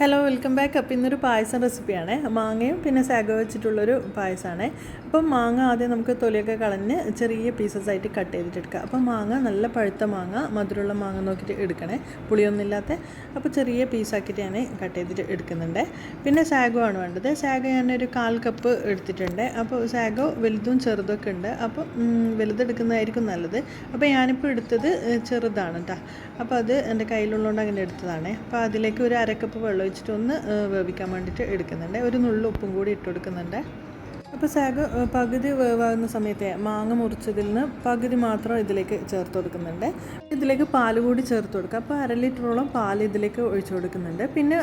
Hello welcome back അപ്പം ഇന്നൊരു പായസം റെസിപ്പിയാണ് മാങ്ങയും പിന്നെ സാഗോ വെച്ചിട്ടുള്ളൊരു പായസമാണ് അപ്പം മാങ്ങ ആദ്യം നമുക്ക് തൊലിയൊക്കെ കളഞ്ഞ് ചെറിയ പീസസ് ആയിട്ട് കട്ട് ചെയ്തിട്ട് എടുക്കുക അപ്പോൾ മാങ്ങ നല്ല പഴുത്ത മാങ്ങ മധുരമുള്ള മാങ്ങ നോക്കിയിട്ട് എടുക്കണേ. പുളിയൊന്നുമില്ലാത്ത അപ്പോൾ ചെറിയ പീസാക്കിയിട്ട് ഞാൻ കട്ട് ചെയ്തിട്ട് എടുക്കുന്നുണ്ട്. പിന്നെ സാഗോ ആണ് വേണ്ടത്. സാഗോ ഞാനൊരു കാൽ കപ്പ് എടുത്തിട്ടുണ്ട്. അപ്പോൾ സാഗോ വലുതും ചെറുതൊക്കെ ഉണ്ട്. അപ്പോൾ വലുതെടുക്കുന്നതായിരിക്കും നല്ലത്. അപ്പോൾ ഞാനിപ്പോൾ എടുത്തത് ചെറുതാണ് കേട്ടോ അപ്പോൾ അത് എന്റെ കയ്യിലുള്ളതുകൊണ്ട് അങ്ങനെ എടുത്തതാണ്. അപ്പോൾ അതിലേക്ക് ഒരു അരക്കപ്പ് വെള്ളം ഏഹ്, വേവിക്കാൻ വേണ്ടിയിട്ട് എടുക്കുന്നുണ്ട്. ഒരു നുള്ളു ഉപ്പും കൂടി ഇട്ട് കൊടുക്കുന്നുണ്ട്. അപ്പോൾ സാഗ് പകുതി വേവാകുന്ന സമയത്തെ മാങ്ങ മുറിച്ചതിൽ നിന്ന് പകുതി മാത്രം ഇതിലേക്ക് ചേർത്ത് കൊടുക്കുന്നുണ്ട്. ഇതിലേക്ക് പാൽ കൂടി ചേർത്ത് കൊടുക്കുക. അപ്പോൾ അര ലിറ്ററോളം പാൽ ഇതിലേക്ക് ഒഴിച്ചു കൊടുക്കുന്നുണ്ട്. പിന്നെ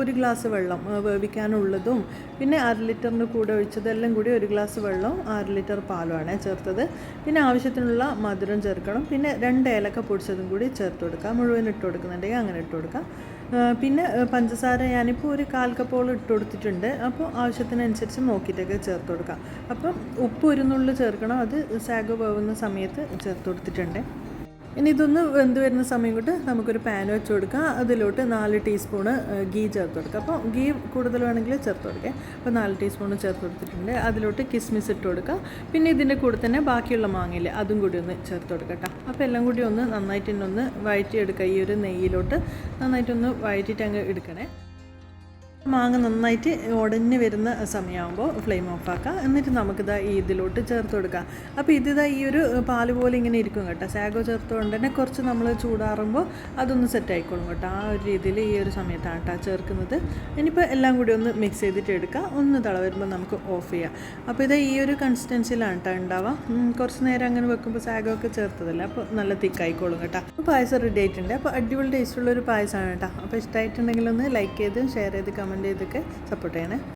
ഒരു ഗ്ലാസ് വെള്ളം വേവിക്കാനുള്ളതും പിന്നെ അര ലിറ്ററിന് കൂടെ ഒഴിച്ചതെല്ലാം കൂടി ഒരു ഗ്ലാസ് വെള്ളവും അര ലിറ്റർ പാലുമാണ് ചേർത്തത്. പിന്നെ ആവശ്യത്തിനുള്ള മധുരം ചേർക്കണം. പിന്നെ രണ്ട് ഏലക്ക പൊടിച്ചതും കൂടി ചേർത്ത് കൊടുക്കുക. മുഴുവൻ ഇട്ട് കൊടുക്കുന്നുണ്ടെങ്കിൽ അങ്ങനെ ഇട്ട് കൊടുക്കുക. പിന്നെ പഞ്ചസാര ഞാനിപ്പോൾ ഒരു കാൽ കപ്പോളം ഇട്ട് കൊടുത്തിട്ടുണ്ട്. അപ്പോൾ ആവശ്യത്തിനനുസരിച്ച് നോക്കിയിട്ടൊക്കെ ചേർത്ത് കൊടുക്കാം. അപ്പം ഉപ്പ് ഒരു നുള്ളു ചേർക്കണം. അത് സാഗ് പോകുന്ന സമയത്ത് ചേർത്ത് കൊടുത്തിട്ടുണ്ട്. ഇനി ഇതൊന്ന് വെന്ത് വരുന്ന സമയം കൊണ്ട് നമുക്കൊരു പാൻ വെച്ച് കൊടുക്കാം. അതിലോട്ട് നാല് ടീസ്പൂണ് ഗീ ചേർത്ത് കൊടുക്കുക അപ്പോൾ ഗീ കൂടുതൽ വേണമെങ്കിൽ ചേർത്ത് കൊടുക്കുക അപ്പോൾ നാല് ടീസ്പൂണ് ചേർത്ത് കൊടുത്തിട്ടുണ്ട്. അതിലോട്ട് കിസ്മിസ് ഇട്ട് കൊടുക്കുക പിന്നെ ഇതിന്റെ കൂടെ തന്നെ ബാക്കിയുള്ള മാങ്ങയിൽ അതും കൂടി ഒന്ന് ചേർത്ത് കൊടുക്കട്ടോ അപ്പോൾ എല്ലാം കൂടി ഒന്ന് നന്നായിട്ട് തന്നെ ഒന്ന് വഴറ്റിയെടുക്കുക ഈ ഒരു നെയ്യിലോട്ട് നന്നായിട്ടൊന്ന് വഴറ്റിയിട്ട് അങ്ങ് എടുക്കണേ. മാങ്ങ നന്നായിട്ട് ഉടഞ്ഞ് വരുന്ന സമയമാകുമ്പോൾ ഫ്ലെയിം ഓഫാക്കുക എന്നിട്ട് നമുക്കിതാ ഈ ഇതിലോട്ട് ചേർത്ത് കൊടുക്കാം. അപ്പോൾ ഇതിതാ ഈ ഒരു പാൽ പോലെ ഇങ്ങനെ ഇരിക്കും കേട്ടോ. സാഗോ ചേർത്തുകൊണ്ട് തന്നെ കുറച്ച് നമ്മൾ ചൂടാറുമ്പോൾ അതൊന്ന് സെറ്റ് ആയിക്കോളും കേട്ടോ. ആ ഒരു രീതിയിൽ ഈ ഒരു സമയത്താണ് കേട്ടോ ചേർക്കുന്നത്. ഇനിയിപ്പോൾ എല്ലാം കൂടി ഒന്ന് മിക്സ് ചെയ്തിട്ട് എടുക്കുക ഒന്ന് തള വരുമ്പോൾ നമുക്ക് ഓഫ് ചെയ്യാം. അപ്പോൾ ഇത് ഈ ഒരു കൺസിസ്റ്റൻസിയിലാണ് കേട്ടോ ഉണ്ടാവുക കുറച്ച് നേരം അങ്ങനെ വെക്കുമ്പോൾ സാഗോ ഒക്കെ ചേർത്തതല്ല? അപ്പോൾ നല്ല തിക്കായിക്കോളും കേട്ടോ. പായസം റെഡി ആയിട്ടുണ്ട്. അപ്പോൾ അടിപൊളി ടേസ്റ്റുള്ള ഒരു പായസമാണ് കേട്ടോ അപ്പോൾ ഇഷ്ടമായിട്ടുണ്ടെങ്കിൽ ഒന്ന് ലൈക്ക് ചെയ്ത് ഷെയർ ചെയ്ത് കമന്റ് ചെയ്തൊക്കെ സപ്പോർട്ട് ചെയ്യണേ.